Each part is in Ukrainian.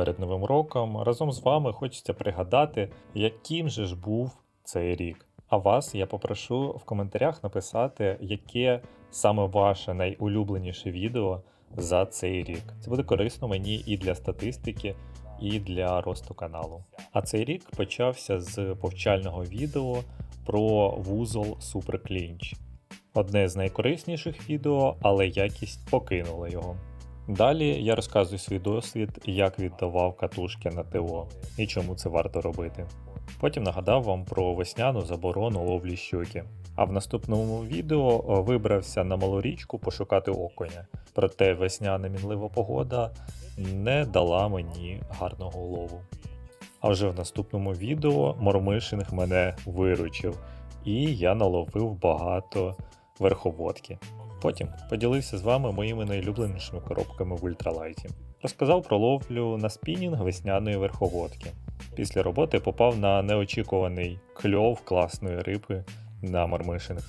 перед новим роком разом з вами хочеться пригадати, яким же ж був цей рік. А вас я попрошу в коментарях написати, яке саме ваше найулюбленіше відео за цей рік. Це буде корисно мені і для статистики, і для росту каналу. А цей рік почався з повчального відео про вузол Clinch. Одне з найкорисніших відео, але якість покинула його. Далі я розказую свій досвід, як віддавав катушки на ТО і чому це варто робити. Потім нагадав вам про весняну заборону ловлі щуки. А в наступному відео е, вибрався на малу річку пошукати окуня. Проте весняна мінлива погода не дала мені гарного лову. А вже в наступному відео мормишинг мене виручив, і я наловив багато верховодки. Потім поділився з вами моїми найулюбленішими коробками в ультралайті. Розказав про ловлю на спінінг весняної верховодки. Після роботи попав на неочікуваний кльов класної риби на мармишинг.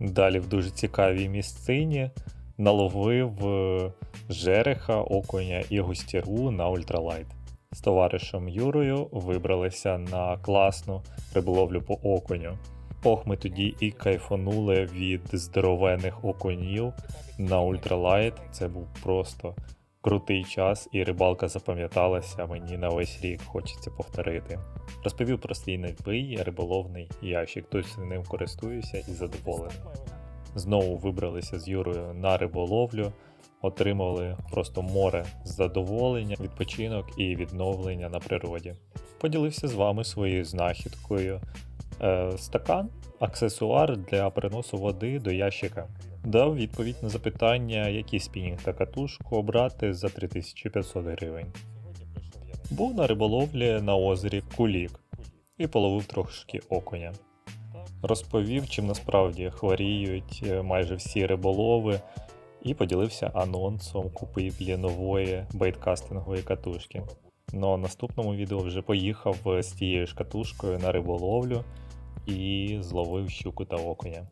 Далі в дуже цікавій місцині наловив е, жереха, окуня і густіру на ультралайт. З товаришем Юрою вибралися на класну риболовлю по окуню. Ох, ми тоді і кайфанули від здоровених окунів на ультралайт. Це був просто крутий час, і рибалка запам'яталася мені на весь рік, хочеться повторити. Розповів про свій новий риболовний ящик, досі ним користуюся і задоволений. Знову вибралися з Юрою на риболовлю, отримали просто море задоволення, відпочинок і відновлення на природі. Поділився з вами своєю знахідкою. Е, стакан, аксесуар для переносу води до ящика. Дав відповідь на запитання, який спінінг та катушку обрати за 3500 гривень. Був на риболовлі на озері Кулік і половив трошки окуня. Розповів, чим насправді хворіють е, майже всі риболови, і поділився анонсом купівлі нової бейткастингової катушки. Но в наступному відео вже поїхав з тією ж катушкою на риболовлю і зловив щуку та окуня.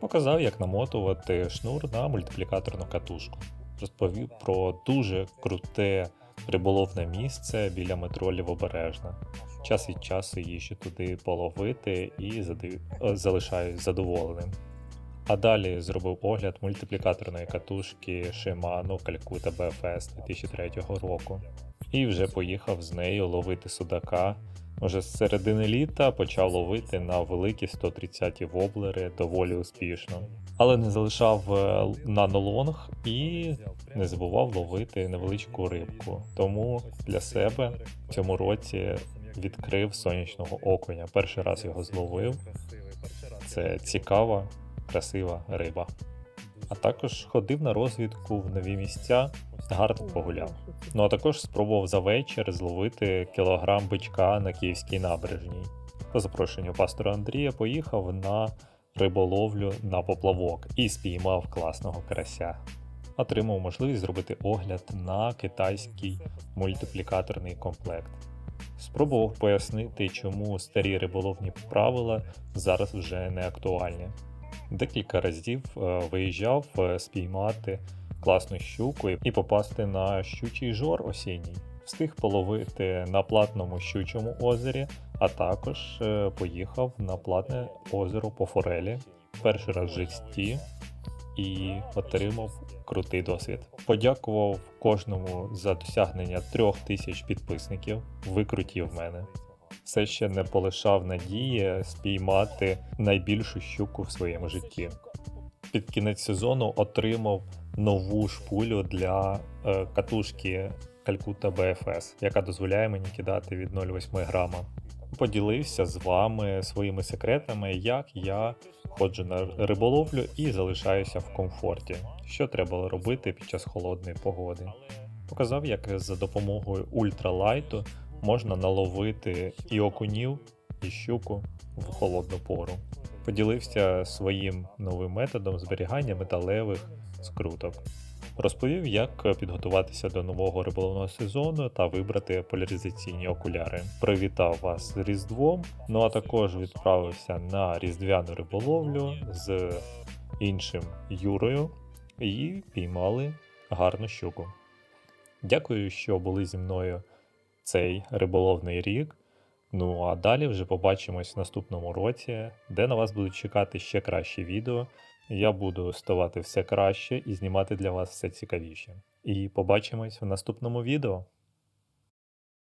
Показав, як намотувати шнур на мультиплікаторну катушку. Розповів про дуже круте риболовне місце біля метролів обережна. Час від часу їжджу туди половити і задив... залишаюсь задоволеним. А далі зробив огляд мультиплікаторної катушки Shimano Calcutta BFS 2003 року. І вже поїхав з нею ловити судака. Уже з середини літа почав ловити на великі 130 воблери доволі успішно. Але не залишав е, нанолонг і не забував ловити невеличку рибку. Тому для себе в цьому році відкрив сонячного окуня. Перший раз його зловив. Це цікава, красива риба. А також ходив на розвідку в нові місця, гарно погуляв. Ну а також спробував за вечір зловити кілограм бичка на київській набережній. По запрошенню пастора Андрія поїхав на риболовлю на поплавок і спіймав класного карася. Отримав можливість зробити огляд на китайський мультиплікаторний комплект. Спробував пояснити, чому старі риболовні правила зараз вже не актуальні. Декілька разів е, виїжджав е, спіймати класну щуку і попасти на щучий жор осінній. Встиг половити на платному щучому озері, а також е, поїхав на платне озеро по форелі. Перший раз в житті і отримав крутий досвід. Подякував кожному за досягнення трьох тисяч підписників. Ви круті в мене. Все ще не полишав надії спіймати найбільшу щуку в своєму житті. Під кінець сезону отримав нову шпулю для е, катушки Calcutta BFS, яка дозволяє мені кидати від 0,8 грама. Поділився з вами своїми секретами, як я ходжу на риболовлю і залишаюся в комфорті, що треба робити під час холодної погоди. Показав, як за допомогою ультралайту можна наловити і окунів, і щуку в холодну пору. Поділився своїм новим методом зберігання металевих скруток. Розповів, як підготуватися до нового риболовного сезону та вибрати поляризаційні окуляри. Привітав вас з Різдвом, ну а також відправився на різдвяну риболовлю з іншим Юрою і піймали гарну щуку. Дякую, що були зі мною цей риболовний рік. Ну а далі вже побачимось в наступному році, де на вас будуть чекати ще кращі відео. Я буду ставати все краще і знімати для вас все цікавіше. І побачимось в наступному відео.